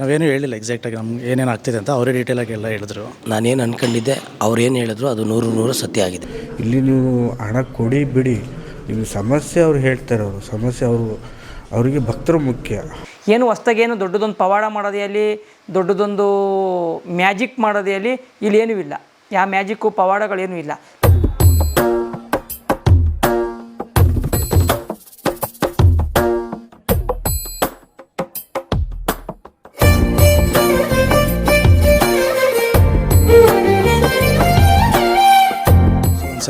ನಾವೇನು ಹೇಳಿಲ್ಲ ಎಕ್ಸಾಕ್ಟಾಗಿ ನಮ್ಗೆ ಏನೇನು ಆಗ್ತಿದೆ ಅಂತ ಅವರೇ ಡೀಟೇಲಾಗಿ ಎಲ್ಲ ಹೇಳಿದ್ರು. ನಾನೇನು ಅನ್ಕೊಂಡಿದ್ದೆ ಅವ್ರು ಏನು ಹೇಳಿದ್ರು ಅದು ನೂರು ನೂರು ಸತ್ಯ ಆಗಿದೆ. ಇಲ್ಲಿ ನೀವು ಹಣ ಕೊಡಿ ಬಿಡಿ ನಿಮ್ಮ ಸಮಸ್ಯೆ ಅವ್ರು ಹೇಳ್ತಾರೆ ಅವರು ಸಮಸ್ಯೆ ಅವರು ಅವರಿಗೆ ಭಕ್ತರು ಮುಖ್ಯ. ಏನು ಹೊಸ್ದಾಗೇನು ದೊಡ್ಡದೊಂದು ಪವಾಡ ಮಾಡೋದೇ ಅಲ್ಲಿ ದೊಡ್ಡದೊಂದು ಮ್ಯಾಜಿಕ್ ಮಾಡೋದೇ ಅಲ್ಲಿ ಇಲ್ಲಿ ಏನೂ ಇಲ್ಲ. ಯಾವ ಮ್ಯಾಜಿಕ್ಕು ಪವಾಡಗಳೇನೂ ಇಲ್ಲ.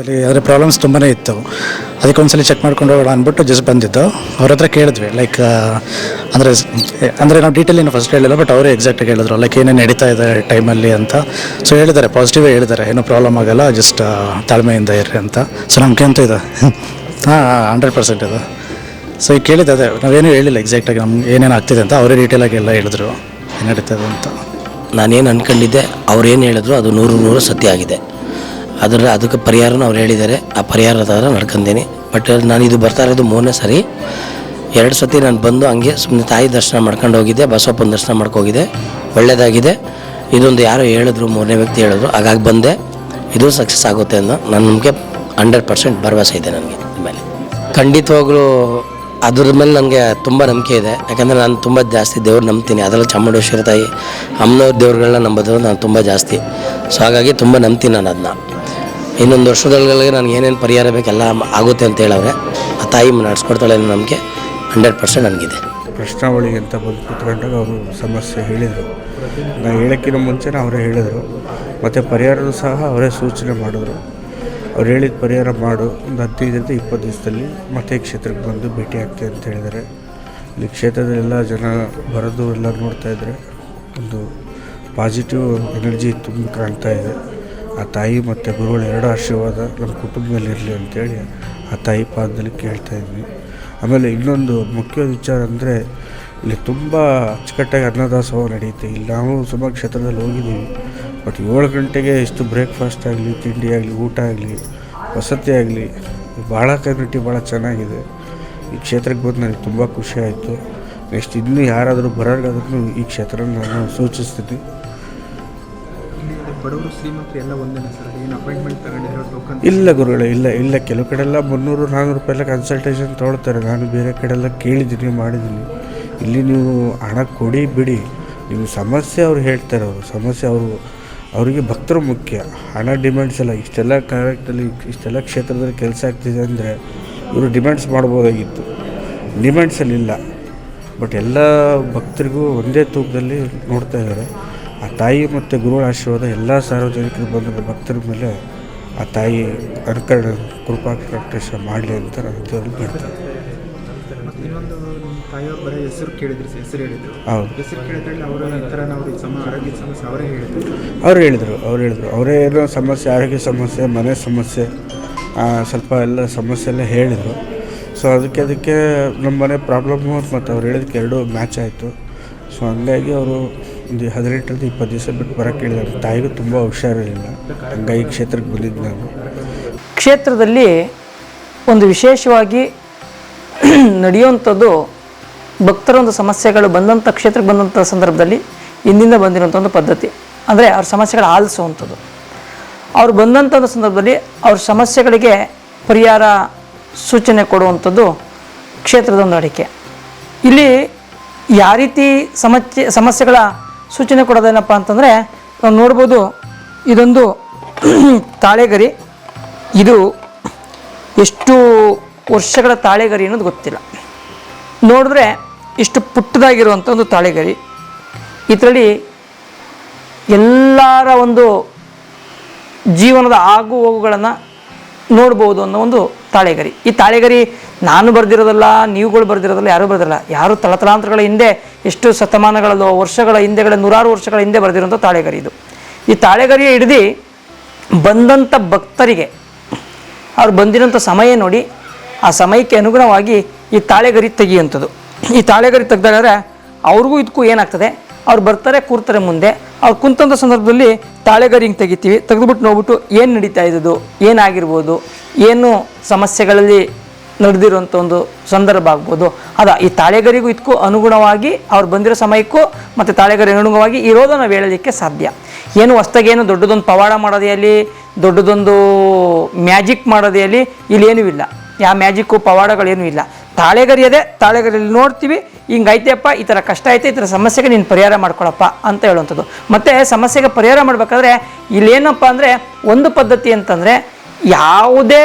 ಒಂದ್ಸಲಿ ಅದರ ಪ್ರಾಬ್ಲಮ್ಸ್ ತುಂಬಾ ಇತ್ತು. ಅದಕ್ಕೆ ಒಂದ್ಸಲಿ ಚೆಕ್ ಮಾಡ್ಕೊಂಡು ಹೋಗೋಣ ಅಂದ್ಬಿಟ್ಟು ಜಸ್ಟ್ ಬಂದಿದ್ದು. ಅವ್ರ ಹತ್ರ ಕೇಳಿದ್ವಿ ಲೈಕ್ ಅಂದರೆ ಅಂದರೆ ನಾವು ಡೀಟೇಲ್ ಏನು ಫಸ್ಟ್ ಹೇಳಿಲ್ಲ ಬಟ್ ಅವರೇ ಎಕ್ಸಾಕ್ಟಾಗಿ ಹೇಳಿದ್ರು ಲೈಕ್ ಏನೇನು ನಡೀತಾ ಇದೆ ಟೈಮಲ್ಲಿ ಅಂತ. ಸೊ ಹೇಳಿದ್ದಾರೆ ಪಾಸಿಟಿವೇ ಹೇಳಿದ್ದಾರೆ, ಏನೂ ಪ್ರಾಬ್ಲಮ್ ಆಗಲ್ಲ ಜಸ್ಟ್ ತಾಳ್ಮೆಯಿಂದ ಇರ್ರಿ ಅಂತ. ಸೊ ನಮ್ಗೆ ಅಂತ ಇದೆ. ಹಾಂ ಹಂಡ್ರೆಡ್ ಪರ್ಸೆಂಟ್ ಇದೆ. ಸೊ ಈಗ ಕೇಳಿದ್ದೆ ಅದೇ, ನಾವೇನು ಹೇಳಿಲ್ಲ ಎಕ್ಸಾಕ್ಟಾಗಿ ನಮ್ಗೆ ಏನೇನು ಆಗ್ತಿದೆ ಅಂತ, ಅವರೇ ಡೀಟೇಲಾಗಿ ಎಲ್ಲ ಹೇಳಿದ್ರು, ಏನು ನಡೀತದೆ ಅಂತ. ನಾನೇನು ಅಂದ್ಕೊಂಡಿದ್ದೆ ಅವ್ರು ಏನು ಹೇಳಿದ್ರು, ಅದು ನೂರು ನೂರು ಸತ್ಯ ಆಗಿದೆ. ಅದರ ಅದಕ್ಕೆ ಪರಿಹಾರನೂ ಅವ್ರು ಹೇಳಿದ್ದಾರೆ. ಆ ಪರಿಹಾರ ಥರ ನಡ್ಕೊಂತೀನಿ ಬಟ್ ನಾನು ಇದು ಬರ್ತಾ ಇರೋದು ಮೂರನೇ ಸರಿ. ಎರಡು ಸತಿ ನಾನು ಬಂದು ಹಂಗೆ ಸುಮ್ಮನೆ ತಾಯಿ ದರ್ಶನ ಮಾಡ್ಕೊಂಡು ಹೋಗಿದ್ದೆ, ಬಸವಪ್ಪನ ದರ್ಶನ ಮಾಡ್ಕೋಗಿದ್ದೆ. ಒಳ್ಳೆಯದಾಗಿದೆ ಇದೊಂದು ಯಾರೋ ಹೇಳಿದ್ರು, ಮೂರನೇ ವ್ಯಕ್ತಿ ಹೇಳಿದ್ರು. ಹಾಗಾಗಿ ಬಂದೆ. ಇದು ಸಕ್ಸಸ್ ಆಗುತ್ತೆ ಅಂತ ನಾನು ನಮಗೆ ಹಂಡ್ರೆಡ್ ಪರ್ಸೆಂಟ್ ಭರವಸೆ ಇದೆ ನನಗೆ ಮೇಲೆ. ಖಂಡಿತವಾಗ್ಲೂ ಅದ್ರ ಮೇಲೆ ನನಗೆ ತುಂಬ ನಂಬಿಕೆ ಇದೆ. ಯಾಕಂದರೆ ನಾನು ತುಂಬ ಜಾಸ್ತಿ ದೇವ್ರು ನಂಬ್ತೀನಿ. ಅದರಲ್ಲಿ ಚಾಮುಂಡೇಶ್ವರಿ ತಾಯಿ, ಅಮ್ಮನವ್ರ ದೇವ್ರುಗಳನ್ನ ನಂಬೋದು ನಾನು ತುಂಬ ಜಾಸ್ತಿ. ಸೊ ಹಾಗಾಗಿ ತುಂಬ ನಂಬ್ತೀನಿ ನಾನು ಅದನ್ನ. ಇನ್ನೊಂದು ವರ್ಷದೊಳಗೆ ನನಗೆ ಏನೇನು ಪರಿಹಾರ ಬೇಕೆಲ್ಲ ಆಗುತ್ತೆ ಅಂತ ಹೇಳವ್ರೆ. ಆ ತಾಯಿ ನಡೆಸ್ಕೊಡ್ತಾಳೆ ಅನ್ನೋ ನಮಗೆ ಹಂಡ್ರೆಡ್ ಪರ್ಸೆಂಟ್ ನನಗಿದೆ. ಪ್ರಶ್ನಾವಳಿ ಅಂತ ಬಂದು ಕೂತ್ಕೊಂಡಾಗ ಅವರು ಸಮಸ್ಯೆ ಹೇಳಿದರು. ನಾನು ಹೇಳೋಕ್ಕಿಂತ ಮುಂಚೆನೇ ಅವರೇ ಹೇಳಿದರು. ಮತ್ತು ಪರಿಹಾರನೂ ಸಹ ಅವರೇ ಸೂಚನೆ ಮಾಡಿದ್ರು. ಅವ್ರು ಹೇಳಿದ ಪರಿಹಾರ ಮಾಡು. ಒಂದು ಹದಿನೈದರಿಂದ ಇಪ್ಪತ್ತು ದಿವಸದಲ್ಲಿ ಮತ್ತೆ ಕ್ಷೇತ್ರಕ್ಕೆ ಬಂದು ಭೇಟಿ ಆಗ್ತೀವಿ ಅಂತ ಹೇಳಿದ್ದಾರೆ. ಇಲ್ಲಿ ಕ್ಷೇತ್ರದಲ್ಲೆಲ್ಲ ಜನ ಬರೋದು ಎಲ್ಲ ನೋಡ್ತಾ ಇದ್ದರೆ ಒಂದು ಪಾಸಿಟಿವ್ ಎನರ್ಜಿ ತುಂಬ ಕಾಣ್ತಾ ಇದೆ. ಆ ತಾಯಿ ಮತ್ತು ಗುರುಗಳ ಎರಡು ಆಶೀರ್ವಾದ ನಮ್ಮ ಕುಟುಂಬದಲ್ಲಿ ಇರಲಿ ಅಂತೇಳಿ ಆ ತಾಯಿ ಪಾದದಲ್ಲಿ ಕೇಳ್ತಾ ಇದ್ವಿ. ಆಮೇಲೆ ಇನ್ನೊಂದು ಮುಖ್ಯ ವಿಚಾರ ಅಂದರೆ ಇಲ್ಲಿ ತುಂಬ ಅಚ್ಚುಕಟ್ಟಾಗಿ ಅನ್ನದಾಸೋಹ ನಡೆಯುತ್ತೆ. ಇಲ್ಲಿ ನಾವು ಸುಮಾರು ಕ್ಷೇತ್ರದಲ್ಲಿ ಹೋಗಿದ್ದೀವಿ. ಬಟ್ ಏಳು ಗಂಟೆಗೆ ಇಷ್ಟು ಬ್ರೇಕ್ಫಾಸ್ಟ್ ಆಗಲಿ, ತಿಂಡಿ ಆಗಲಿ, ಊಟ ಆಗಲಿ, ವಸತಿ ಆಗಲಿ ಭಾಳ ಕಮ್ಯುನಿಟಿ ಭಾಳ ಚೆನ್ನಾಗಿದೆ. ಈ ಕ್ಷೇತ್ರಕ್ಕೆ ಬಂದು ನನಗೆ ತುಂಬ ಖುಷಿ ಆಯಿತು. ನೆಕ್ಸ್ಟ್ ಇನ್ನೂ ಯಾರಾದರೂ ಬರೋರ್ಗಾದ್ರೂ ಈ ಕ್ಷೇತ್ರ ನಾನು ಸೂಚಿಸ್ತೀನಿ. ಬಡವರು, ಶ್ರೀಮಂತರು ಎಲ್ಲ ಒಂದೇನೆ ಸರ್. ಏನು ಅಪಾಯಿಂಟ್ಮೆಂಟ್ ತಗೊಂಡಿರೋ ಟೋಕನ್ ಇಲ್ಲ ಗುರುಗಳೇ, ಇಲ್ಲ ಇಲ್ಲ. ಕೆಲವು ಕಡೆ ಎಲ್ಲ ಮುನ್ನೂರು, ನಾನೂರು ರೂಪಾಯಿ ಎಲ್ಲ ಕನ್ಸಲ್ಟೇಷನ್ ತೊಗೊಳ್ತಾರೆ. ನಾನು ಬೇರೆ ಕಡೆ ಎಲ್ಲ ಕೇಳಿದ್ದೀನಿ ಮಾಡಿದ್ದೀನಿ. ಇಲ್ಲಿ ನೀವು ಹಣ ಕೊಡಿ, ಬಿಡಿ. ನಿಮ್ಮ ಸಮಸ್ಯೆ ಅವ್ರು ಹೇಳ್ತಾರೆ ಅವರು. ಸಮಸ್ಯೆ ಅವರು, ಅವರಿಗೆ ಭಕ್ತರು ಮುಖ್ಯ. ಹಣ ಡಿಮ್ಯಾಂಡ್ಸ್ ಎಲ್ಲ, ಇಷ್ಟೆಲ್ಲ ಕರೆಕ್ಟಲ್ಲಿ ಇಷ್ಟೆಲ್ಲ ಕ್ಷೇತ್ರದಲ್ಲಿ ಕೆಲಸ ಆಗ್ತಿದೆ ಅಂದರೆ ಇವರು ಡಿಮ್ಯಾಂಡ್ಸ್ ಮಾಡ್ಬೋದಾಗಿತ್ತು. ಡಿಮ್ಯಾಂಡ್ಸಲ್ಲಿ ಇಲ್ಲ. ಬಟ್ ಎಲ್ಲ ಭಕ್ತರಿಗೂ ಒಂದೇ ತೂಕದಲ್ಲಿ ನೋಡ್ತಾ ಇದ್ದಾರೆ. ತಾಯಿ ಮತ್ತು ಗುರುಗಳ ಆಶೀರ್ವಾದ ಎಲ್ಲ ಸಾರ್ವಜನಿಕರು ಬಂದ ಭಕ್ತರ ಮೇಲೆ ಆ ತಾಯಿ ಅನುಕರಣ ಕೃಪಾ ಪ್ರಕಟೇಶ ಮಾಡಲಿ ಅಂತ ನಾನು ದೇವರಲ್ಲಿ ಬೇಡ್ತೀನಿ. ಇನ್ನೊಂದು ನಿಮ್ಮ ತಾಯಿಯವ್ರು ಬರೀ ಹೆಸರು ಕೇಳಿದ್ರಿ ಹೆಸರು ಹೇಳಿದ್ರು. ಹೌದು. ಹೆಸರು ಕೇಳಿದ್ರಲ್ಲಿ ಅವರು ಈ ಥರ ನಾವು ಸಮ ಆರೋಗ್ಯದ ಸಮಸ್ಯೆ ಅವರೇ ಹೇಳಿದ್ರು. ಅವ್ರು ಹೇಳಿದರು ಅವ್ರು ಹೇಳಿದರು. ಅವರೇ ಏನೋ ಸಮಸ್ಯೆ ಆರೋಗ್ಯ ಸಮಸ್ಯೆ ಮನೆ ಸಮಸ್ಯೆ ಸ್ವಲ್ಪ ಎಲ್ಲ ಸಮಸ್ಯೆ ಎಲ್ಲ ಹೇಳಿದರು. ಸೊ ಅದಕ್ಕೆ ಅದಕ್ಕೆ ನಮ್ಮ ಮನೆ ಪ್ರಾಬ್ಲಮ್ಮು ಮತ್ತು ಅವ್ರು ಹೇಳಿದಕ್ಕೆ ಎರಡೂ ಮ್ಯಾಚ್ ಆಯಿತು. ಸೊ ಹಂಗಾಗಿ ಅವರು ಒಂದು ಹದಿನೆಂಟರಿಂದ ಇಪ್ಪತ್ತು ದಿವಸ ಬಿಟ್ಟು ಬರೋಕ್ಕೆ ಹೇಳಿದ್ದಾರೆ. ತಾಯಿಗೂ ತುಂಬ ಹುಷಾರಿರಲಿಲ್ಲ. ಹಂಗಾಗಿ ಕ್ಷೇತ್ರಕ್ಕೆ ಬಂದಿದ್ದು ನಾನು. ಕ್ಷೇತ್ರದಲ್ಲಿ ಒಂದು ವಿಶೇಷವಾಗಿ ನಡೆಯುವಂಥದ್ದು ಭಕ್ತರ ಒಂದು ಸಮಸ್ಯೆಗಳು ಬಂದಂಥ ಕ್ಷೇತ್ರಕ್ಕೆ ಬಂದಂಥ ಸಂದರ್ಭದಲ್ಲಿ ಹಿಂದಿಂದ ಬಂದಿರುವಂಥ ಒಂದು ಪದ್ಧತಿ. ಅಂದರೆ ಅವ್ರ ಸಮಸ್ಯೆಗಳು ಆಲಿಸುವಂಥದ್ದು. ಅವ್ರು ಬಂದಂಥ ಒಂದು ಸಂದರ್ಭದಲ್ಲಿ ಅವ್ರ ಸಮಸ್ಯೆಗಳಿಗೆ ಪರಿಹಾರ ಸೂಚನೆ ಕೊಡುವಂಥದ್ದು ಕ್ಷೇತ್ರದ ಒಂದು ಅಡಿಕೆ. ಇಲ್ಲಿ ಯಾವ ರೀತಿ ಸಮಸ್ಯೆ, ಸಮಸ್ಯೆಗಳ ಸೂಚನೆ ಕೊಡೋದೇನಪ್ಪ ಅಂತಂದರೆ, ನಾವು ನೋಡ್ಬೋದು ಇದೊಂದು ತಾಳೆಗರಿ. ಇದು ಎಷ್ಟು ವರ್ಷಗಳ ತಾಳೆಗರಿ ಅನ್ನೋದು ಗೊತ್ತಿಲ್ಲ. ನೋಡಿದ್ರೆ ಇಷ್ಟು ಪುಟ್ಟದಾಗಿರುವಂಥ ಒಂದು ತಾಳೆಗರಿ. ಇದರಲ್ಲಿ ಎಲ್ಲರ ಒಂದು ಜೀವನದ ಆಗು ಹೋಗುಗಳನ್ನು ನೋಡ್ಬೋದು ಅನ್ನೋ ಒಂದು ತಾಳೆಗರಿ. ಈ ತಾಳೆಗರಿ ನಾನು ಬರೆದಿರೋದಲ್ಲ, ನೀವುಗಳು ಬರೆದಿರೋದಲ್ಲ, ಯಾರೂ ಬರೆದಿರಲ್ಲ. ಯಾರು ತಳತಲಾಂತರಗಳ ಹಿಂದೆ ಎಷ್ಟು ಶತಮಾನಗಳಲ್ಲೋ, ವರ್ಷಗಳ ಹಿಂದೆಗಳ, ನೂರಾರು ವರ್ಷಗಳ ಹಿಂದೆ ಬರೆದಿರೋಂಥ ತಾಳೆಗರಿ ಇದು. ಈ ತಾಳೆಗರಿಯ ಹಿಡಿದು ಬಂದಂಥ ಭಕ್ತರಿಗೆ, ಅವ್ರು ಬಂದಿರೋಂಥ ಸಮಯ ನೋಡಿ, ಆ ಸಮಯಕ್ಕೆ ಅನುಗುಣವಾಗಿ ಈ ತಾಳೆಗರಿ ತೆಗಿಯುವಂಥದ್ದು. ಈ ತಾಳೆಗರಿ ತೆಗ್ದಾಗಾದ್ರೆ ಅವ್ರಿಗೂ ಇದಕ್ಕೂ ಏನಾಗ್ತದೆ? ಅವ್ರು ಬರ್ತಾರೆ, ಕೂರ್ತಾರೆ ಮುಂದೆ. ಅವ್ರು ಕುಂತಂಥ ಸಂದರ್ಭದಲ್ಲಿ ತಾಳೆಗರಿ ಹಿಂಗೆ ತೆಗಿತೀವಿ. ತೆಗೆದುಬಿಟ್ಟು ನೋಡ್ಬಿಟ್ಟು ಏನು ನಡೀತಾ ಇದ್ದದು ಏನಾಗಿರ್ಬೋದು, ಏನು ಸಮಸ್ಯೆಗಳಲ್ಲಿ ನಡೆದಿರುವಂಥ ಒಂದು ಸಂದರ್ಭ ಆಗ್ಬೋದು. ಅದ, ಈ ತಾಳೆಗರಿಗೂ ಇದಕ್ಕೂ ಅನುಗುಣವಾಗಿ ಅವ್ರು ಬಂದಿರೋ ಸಮಯಕ್ಕೂ ಮತ್ತು ತಾಳೆಗರಿ ಅನುಗುಣವಾಗಿ ಇರೋದು ನಾವು ಹೇಳಲಿಕ್ಕೆ ಸಾಧ್ಯ. ಏನು ಹೊಸ್ದಾಗೇನು ದೊಡ್ಡದೊಂದು ಪವಾಡ ಮಾಡೋದೇ ಅಲ್ಲಿ, ದೊಡ್ಡದೊಂದು ಮ್ಯಾಜಿಕ್ ಮಾಡೋದೇ ಅಲ್ಲಿ ಇಲ್ಲೇನೂ ಇಲ್ಲ. ಯಾವ ಮ್ಯಾಜಿಕ್ಕು ಪವಾಡಗಳೇನೂ ಇಲ್ಲ. ತಾಳೆಗರಿಯದೇ ತಾಳೆಗರಿಯಲ್ಲಿ ನೋಡ್ತೀವಿ. ಹಿಂಗೈತೆಪ್ಪ ಈ ಥರ ಕಷ್ಟ ಐತೆ, ಈ ಥರ ಸಮಸ್ಯೆಗೆ ನೀನು ಪರಿಹಾರ ಮಾಡ್ಕೊಳಪ್ಪ ಅಂತ ಹೇಳುವಂಥದ್ದು. ಮತ್ತು ಸಮಸ್ಯೆಗೆ ಪರಿಹಾರ ಮಾಡಬೇಕಾದ್ರೆ ಇಲ್ಲೇನಪ್ಪ ಅಂದರೆ ಒಂದು ಪದ್ಧತಿ ಅಂತಂದರೆ ಯಾವುದೇ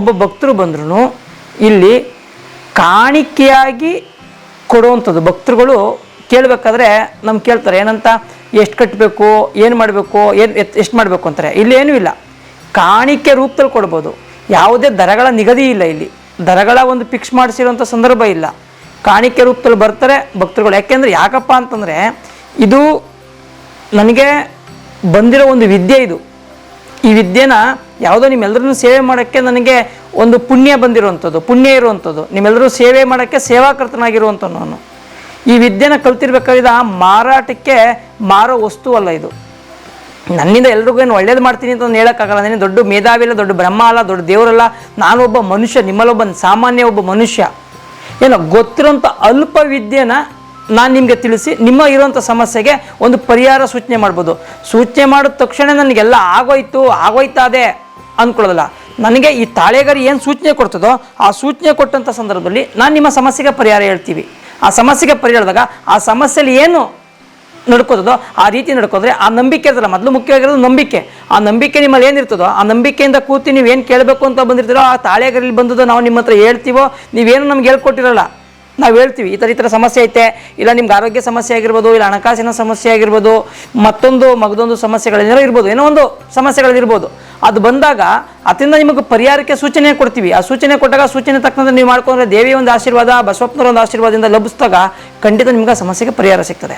ಒಬ್ಬ ಭಕ್ತರು ಬಂದ್ರೂ ಇಲ್ಲಿ ಕಾಣಿಕೆಯಾಗಿ ಕೊಡುವಂಥದ್ದು. ಭಕ್ತರುಗಳು ಕೇಳಬೇಕಾದ್ರೆ ನಮ್ಗೆ ಕೇಳ್ತಾರೆ, ಏನಂತ? ಎಷ್ಟು ಕಟ್ಟಬೇಕು ಏನು ಮಾಡಬೇಕು, ಏನು ಎಷ್ಟು ಮಾಡಬೇಕು ಅಂತಾರೆ. ಇಲ್ಲಿ ಏನೂ ಇಲ್ಲ. ಕಾಣಿಕೆ ರೂಪದಲ್ಲಿ ಕೊಡ್ಬೋದು. ಯಾವುದೇ ದರಗಳ ನಿಗದಿ ಇಲ್ಲ ಇಲ್ಲಿ. ದರಗಳ ಒಂದು ಫಿಕ್ಸ್ ಮಾಡಿಸಿರುವಂಥ ಸಂದರ್ಭ ಇಲ್ಲ. ಕಾಣಿಕೆ ರೂಪದಲ್ಲಿ ಬರ್ತಾರೆ, ಭಕ್ತರುಗಳು. ಯಾಕೆಂದರೆ ಯಾಕಪ್ಪ ಅಂತಂದರೆ ಇದು ನನಗೆ ಬಂದಿರೋ ಒಂದು ವಿದ್ಯೆ ಇದು. ಈ ವಿದ್ಯೆನ ಯಾವುದೋ ನಿಮ್ಮೆಲ್ಲರನ್ನೂ ಸೇವೆ ಮಾಡೋಕ್ಕೆ ನನಗೆ ಒಂದು ಪುಣ್ಯ ಬಂದಿರುವಂಥದ್ದು, ಪುಣ್ಯ ಇರುವಂಥದ್ದು. ನಿಮ್ಮೆಲ್ಲರೂ ಸೇವೆ ಮಾಡೋಕ್ಕೆ ಸೇವಾಕರ್ತನಾಗಿರುವಂಥ ನಾನು. ಈ ವಿದ್ಯೆನ ಕಲ್ತಿರ್ಬೇಕಾದ್ರೆ ಮಾರಾಟಕ್ಕೆ ಮಾರೋ ವಸ್ತು ಅಲ್ಲ ಇದು. ನನ್ನಿಂದ ಎಲ್ರಿಗೂ ಏನು ಒಳ್ಳೇದು ಮಾಡ್ತೀನಿ ಅಂತ ಒಂದು ಹೇಳೋಕ್ಕಾಗಲ್ಲ. ನನಗೆ ದೊಡ್ಡ ಮೇಧಾವಿ ಇಲ್ಲ ದೊಡ್ಡ ಬ್ರಹ್ಮ ಅಲ್ಲ, ದೊಡ್ಡ ದೇವರಲ್ಲ ನಾನೊಬ್ಬ ಮನುಷ್ಯ ನಿಮ್ಮಲ್ಲೊಬ್ಬ ಸಾಮಾನ್ಯ ಒಬ್ಬ ಮನುಷ್ಯ. ಏನೋ ಗೊತ್ತಿರೋಂಥ ಅಲ್ಪ ವಿದ್ಯೆನ ನಾನು ನಿಮಗೆ ತಿಳಿಸಿ, ನಿಮ್ಮ ಇರೋಂಥ ಸಮಸ್ಯೆಗೆ ಒಂದು ಪರಿಹಾರ ಸೂಚನೆ ಮಾಡ್ಬೋದು. ಸೂಚನೆ ಮಾಡಿದ ತಕ್ಷಣ ನನಗೆಲ್ಲ ಆಗೋಯ್ತು ಆಗೋಯ್ತಾದೆ ಅಂದ್ಕೊಳ್ಳೋದಲ್ಲ ನನಗೆ ಈ ತಾಳೆಗರಿ ಏನು ಸೂಚನೆ ಕೊಡ್ತದೋ, ಆ ಸೂಚನೆ ಕೊಟ್ಟಂಥ ಸಂದರ್ಭದಲ್ಲಿ ನಾನು ನಿಮ್ಮ ಸಮಸ್ಯೆಗೆ ಪರಿಹಾರ ಹೇಳ್ತೀವಿ. ಆ ಸಮಸ್ಯೆಗೆ ಪರಿಹಾರದಾಗ ಆ ಸಮಸ್ಯೆಯಲ್ಲಿ ಏನು ನಡ್ಕೋತದೋ, ಆ ರೀತಿ ನಡ್ಕೋದ್ರೆ ಆ ನಂಬಿಕೆ ಇರ್ತಲ್ಲ ಮೊದಲು ಮುಖ್ಯವಾಗಿರೋದು ನಂಬಿಕೆ. ಆ ನಂಬಿಕೆ ನಿಮ್ಮಲ್ಲಿ ಏನಿರ್ತದೋ, ಆ ನಂಬಿಕೆಯಿಂದ ಕೂತಿ ನೀವು ಏನು ಕೇಳಬೇಕು ಅಂತ ಬಂದಿರ್ತೀರೋ, ಆ ತಾಳೆಗರಲ್ಲಿ ಬಂದದ್ದು ನಾವು ನಿಮ್ಮ ಹತ್ರ ಹೇಳ್ತೀವೋ, ನೀವೇನು ನಮ್ಗೆ ಹೇಳ್ಕೊಟ್ಟಿರಲ್ಲ. ನಾವು ಹೇಳ್ತೀವಿ, ಈ ಥರ ಈ ಥರ ಸಮಸ್ಯೆ ಐತೆ. ಇಲ್ಲ ನಿಮ್ಗೆ ಆರೋಗ್ಯ ಸಮಸ್ಯೆ ಆಗಿರ್ಬೋದು, ಇಲ್ಲ ಹಣಕಾಸಿನ ಸಮಸ್ಯೆ ಆಗಿರ್ಬೋದು, ಮತ್ತೊಂದು ಮಗದೊಂದು ಸಮಸ್ಯೆಗಳೇನೋ ಇರ್ಬೋದು, ಏನೋ ಒಂದು ಸಮಸ್ಯೆಗಳಿರ್ಬೋದು ಅದು ಬಂದಾಗ ಅದರಿಂದ ನಿಮಗೆ ಪರಿಹಾರಕ್ಕೆ ಸೂಚನೆ ಕೊಡ್ತೀವಿ. ಆ ಸೂಚನೆ ಕೊಟ್ಟಾಗ ಸೂಚನೆ ತಕ್ಕಂತೆ ನೀವು ಮಾಡ್ಕೊಂಡ್ರೆ ದೇವಿಯ ಒಂದು ಆಶೀರ್ವಾದ, ಬಸವಪ್ಪನವರ ಒಂದು ಆಶೀರ್ವಾದದಿಂದ ಲಭಿಸಿದಾಗ ಖಂಡಿತ ನಿಮ್ಗೆ ಆ ಸಮಸ್ಯೆಗೆ ಪರಿಹಾರ ಸಿಗ್ತದೆ.